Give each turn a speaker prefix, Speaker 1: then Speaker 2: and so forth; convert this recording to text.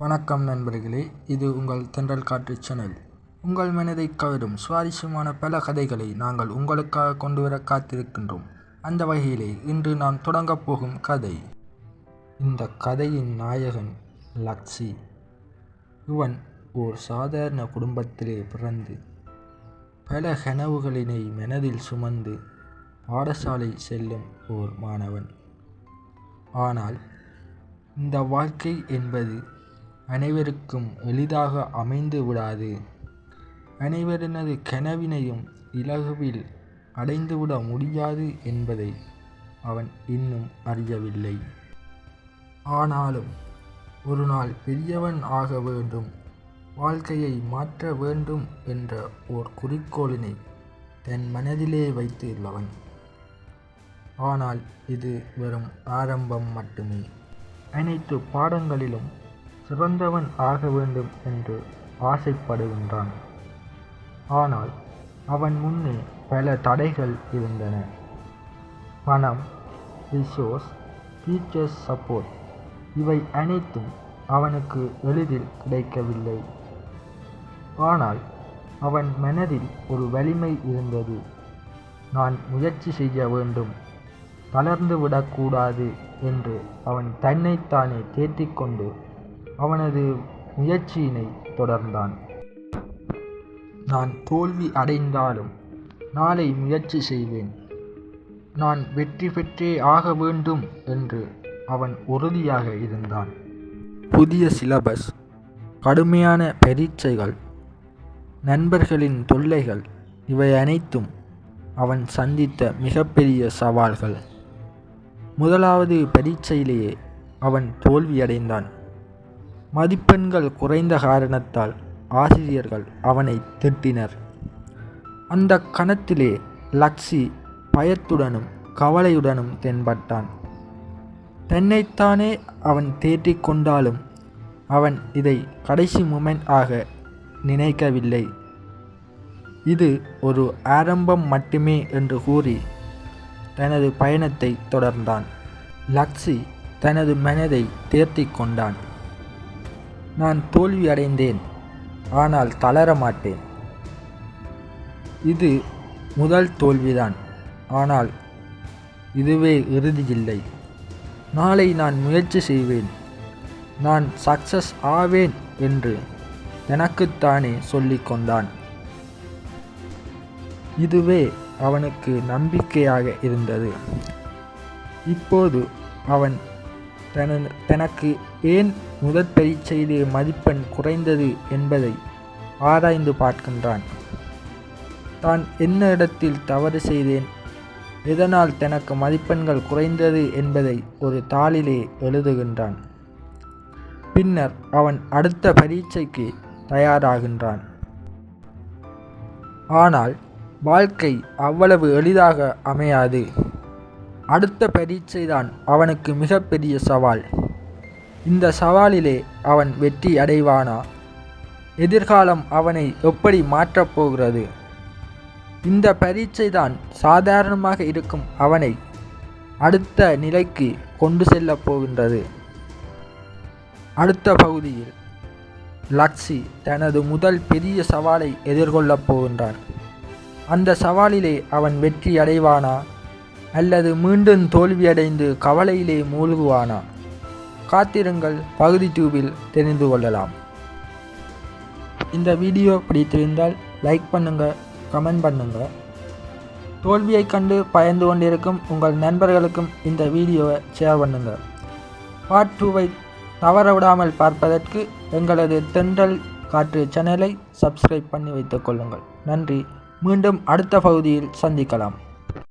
Speaker 1: வணக்கம் நண்பர்களே இது உங்கள் தென்றல் காற்று சேனல். உங்கள் மனதை கவரும் சுவாரஸ்யமான பல கதைகளை நாங்கள் உங்களுக்காக கொண்டு வர காத்திருக்கின்றோம். அந்த வகையிலே இன்று நாம் தொடங்கப் போகும் கதை. இந்த கதையின் நாயகன் லக்ஷி. இவன் ஓர் சாதாரண குடும்பத்திலே பிறந்து பல கனவுகளினை மனதில் சுமந்து பாடசாலை செல்லும் ஓர் மாணவன். ஆனால் இந்த வாழ்க்கை என்பது அனைவருக்கும் எளிதாக அமைந்து விடாது. அனைவரினது கனவினையும் இலகுவில் அடைந்துவிட முடியாது என்பதை அவன் இன்னும் அறியவில்லை. ஆனாலும் ஒரு நாள் பெரியவன் ஆக வேண்டும் வாழ்க்கையை மாற்ற வேண்டும் என்ற ஓர் குறிக்கோளினை தன் மனதிலே வைத்துள்ளவன். ஆனால் இது வெறும் ஆரம்பம் மட்டுமே. அனைத்து பாடங்களிலும் சிறந்தவன் ஆக வேண்டும் என்று ஆசைப்படுகின்றான். ஆனால் அவன் முன்னே பல தடைகள் இருந்தன. பணம் ரிசோர்ஸ் டீச்சர்ஸ் சப்போர்ட் இவை அனைத்தும் அவனுக்கு எளிதில் கிடைக்கவில்லை. ஆனால் அவன் மனதில் ஒரு வலிமை இருந்தது. நான் முயற்சி செய்ய வேண்டும் தளர்ந்து விடக்கூடாது என்று அவன் தன்னைத்தானே தேற்றிக்கொண்டு அவனது முயற்சியினை தொடர்ந்தான். நான் தோல்வி அடைந்தாலும் நாளை முயற்சி செய்வேன். நான் வெற்றி பெற்றே ஆக வேண்டும் என்று அவன் உறுதியாக இருந்தான். புதிய சிலபஸ் கடுமையான பரீட்சைகள் நண்பர்களின் தொல்லைகள் இவை அனைத்தும் அவன் சந்தித்த மிகப்பெரிய சவால்கள். முதலாவது பரீட்சையிலேயே அவன் தோல்வியடைந்தான். மதிப்பெண்கள் குறைந்த காரணத்தால் ஆசிரியர்கள் அவனை திட்டினர். அந்த கணத்திலே லக்ஷி பயத்துடனும் கவலையுடனும் தென்பட்டான். தன்னைத்தானே அவன் தேற்றிக் கொண்டாலும் அவன் இதை கடைசி மூமெண்ட் ஆக நினைக்கவில்லை. இது ஒரு ஆரம்பம் மட்டுமே என்று கூறி தனது பயணத்தை தொடர்ந்தான். லக்ஷி தனது மனதை தேர்த்தி கொண்டான். நான் தோல்வி அடைந்தேன் ஆனால் தளர மாட்டேன். இது முதல் தோல்விதான். ஆனால் இதுவே இறுதியில்லை. நாளை நான் முயற்சி செய்வேன். நான் சக்சஸ் ஆவேன் என்று எனக்குத்தானே சொல்லிக்கொண்டான் இதுவே அவனுக்கு நம்பிக்கையாக இருந்தது. இப்போது அவன் தனது தனக்கு ஏன் முதற் பரீட்சையிலே மதிப்பெண் குறைந்தது என்பதை ஆராய்ந்து பார்க்கின்றான். தான் என்ன இடத்தில் தவறு செய்தேன்? எதனால் தனக்கு மதிப்பெண்கள் குறைந்தது என்பதை ஒரு தாளிலே எழுதுகின்றான். பின்னர் அவன் அடுத்த பரீட்சைக்கு தயாராகின்றான். ஆனால் வாழ்க்கை அவ்வளவு எளிதாக அமையாது. அடுத்த பரீட்சைதான் அவனுக்கு மிகப்பெரிய சவால். இந்த சவாலிலே அவன் வெற்றி அடைவானா? எதிர்காலம் அவனை எப்படி மாற்றப் போகிறது? இந்த பரீட்சை தான் சாதாரணமாக இருக்கும் அவனை அடுத்த நிலைக்கு கொண்டு செல்லப் போகின்றது. அடுத்த பகுதியில் லக்ஷி தனது முதல் பெரிய சவாலை எதிர்கொள்ளப் போகின்றார். அந்த சவாலிலே அவன் வெற்றி அடைவானா? அல்லது மீண்டும் தோல்வியடைந்து கவலையிலே மூழ்குவானா? காத்திருங்கள் பகுதி டியூபில் தெரிந்து கொள்ளலாம். இந்த வீடியோ பிடித்திருந்தால் லைக் பண்ணுங்கள் கமெண்ட் பண்ணுங்கள் தோல்வியை கண்டு பயந்து கொண்டிருக்கும் உங்கள் நண்பர்களுக்கும் இந்த வீடியோவை ஷேர் பண்ணுங்கள் பார்ட் டூவை தவற விடாமல் பார்ப்பதற்கு எங்களது தென்றல் காற்று சேனலை சப்ஸ்கிரைப் பண்ணி வைத்துக் கொள்ளுங்கள். நன்றி. மீண்டும் அடுத்த பகுதியில் சந்திக்கலாம்.